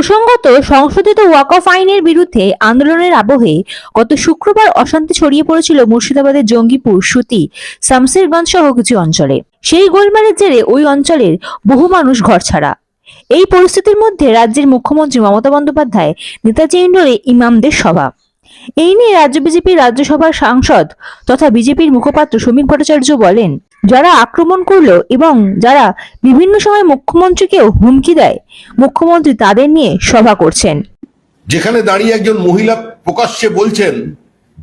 প্রসঙ্গত, সংশোধিত walk of আইনের বিরুদ্ধে আন্দোলনের আবহে গত শুক্রবার অশান্তি ছড়িয়ে পড়েছিল মুর্শিদাবাদের জঙ্গিপুর, সুতি শামসেরগঞ্জ সহ কিছু অঞ্চলে। সেই গোলমালের জেরে ওই অঞ্চলের বহু মানুষ ঘর ছাড়া। এই পরিস্থিতির মধ্যে রাজ্যের মুখ্যমন্ত্রী মমতা বন্দ্যোপাধ্যায়, নেতাজি ইন্ডোরে ইমামদের সভা। এই নিয়ে রাজ্য বিজেপির রাজ্যসভার সাংসদ তথা বিজেপির মুখপাত্র শ্রমিক ভট্টাচার্য বলেন যারা আক্রমণ করল এবং যারা বিভিন্ন সময় মুখ্যমন্ত্রীকেও হুমকি দেয়, মুখ্যমন্ত্রী তাদের নিয়ে সভা করছেন। যেখানে দাঁড়িয়ে একজন মহিলা প্রকাশ্যে বলছেন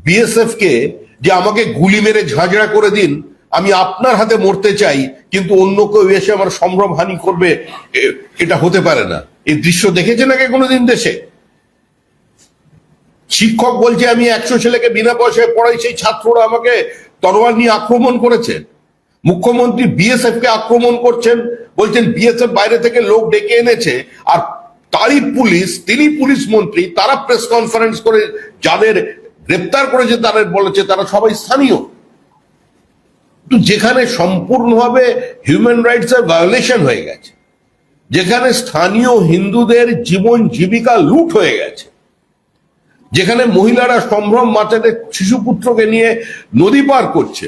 বিএসএফ কে যে আমাকে গুলি মেরে ঝাঁঝরা করে দিন, আমি আপনার হাতে মরতে চাই, কিন্তু অন্য কেউ এসে আমার সম্ভ্রম হানি করবে এটা হতে পারে না। এই দৃশ্য দেখেছেন আগে কোনোদিন দেশে? শিক্ষক বলছে, আমি একশো ছেলেকে বিনা পয়সায় পড়াই, সেই ছাত্ররা আমাকে তরোয়াল নিয়ে আক্রমণ করেছে। মুখ্যমন্ত্রী বিএসএফ কে আক্রমণ করছেন, বলছেন বিএসএফ বাইরে থেকে লোক ডেকে এনেছে, আর তারই পুলিশ, তিনি পুলিশ মন্ত্রী, তারা প্রেস কনফারেন্স করে যাদের গ্রেপ্তার করেছে, তাদের বলেছে তারা সবাই স্থানীয়। তো যেখানে সম্পূর্ণভাবে হিউম্যান রাইটস এর ভায়োলেশন হয়ে গেছে, যেখানে স্থানীয় হিন্দুদের জীবন জীবিকা লুট হয়ে গেছে, যেখানে মহিলারা সম্ভ্রম মাতাদের শিশু পুত্রকে নিয়ে নদী পার করছে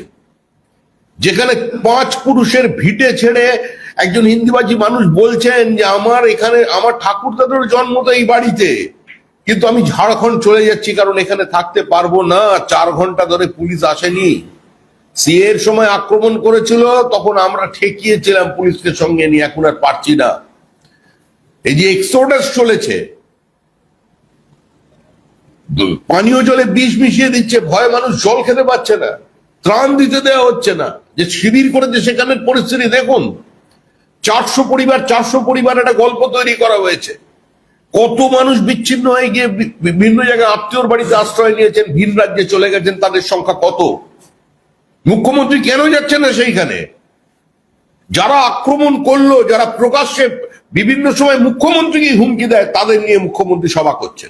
যেখানে পাঁচ পুরুষের ভিটে ছেড়ে একজন হিন্দিবাজি মানুষ বলছেন যে আমার এখানে, আমার ঠাকুর দাদুর জন্ম তো এই বাড়িতে। কিন্তু আমি ঝাড়খণ্ড চলে যাচ্ছি কারণ এখানে থাকতে পারব না। চার ঘণ্টা ধরে পুলিশ আসেনি। সিএর সময় আক্রমণ করেছিল, তখন আমরা ঠেকিয়েছিলাম পুলিশকে সঙ্গে নিয়ে, এখন আর পারছি না। এই যে এক্সোডাস চলেছে, পানীয় জলে বিষ মিশিয়ে দিচ্ছে, ভয়ে মানুষ জল খেতে পাচ্ছে না। ত্রাণ দিতে দেওয়া হচ্ছে না। যে শিবির করেছে সেখানের পরিস্থিতি দেখুন। চারশো পরিবার চারশো পরিবার একটা গল্প তৈরি করা হয়েছে। কত মানুষ বিচ্ছিন্ন হয়ে গিয়ে বিভিন্ন জায়গায় আত্মীয়র বাড়িতে আশ্রয় নিয়েছেন, ভিন রাজ্যে চলে গেছেন, তাদের সংখ্যা কত? মুখ্যমন্ত্রী কেন যাচ্ছেন না সেইখানে? যারা আক্রমণ করল, যারা প্রকাশ্যে বিভিন্ন সময় মুখ্যমন্ত্রীকে হুমকি দেয়, তাদের নিয়ে মুখ্যমন্ত্রী সভা করছেন।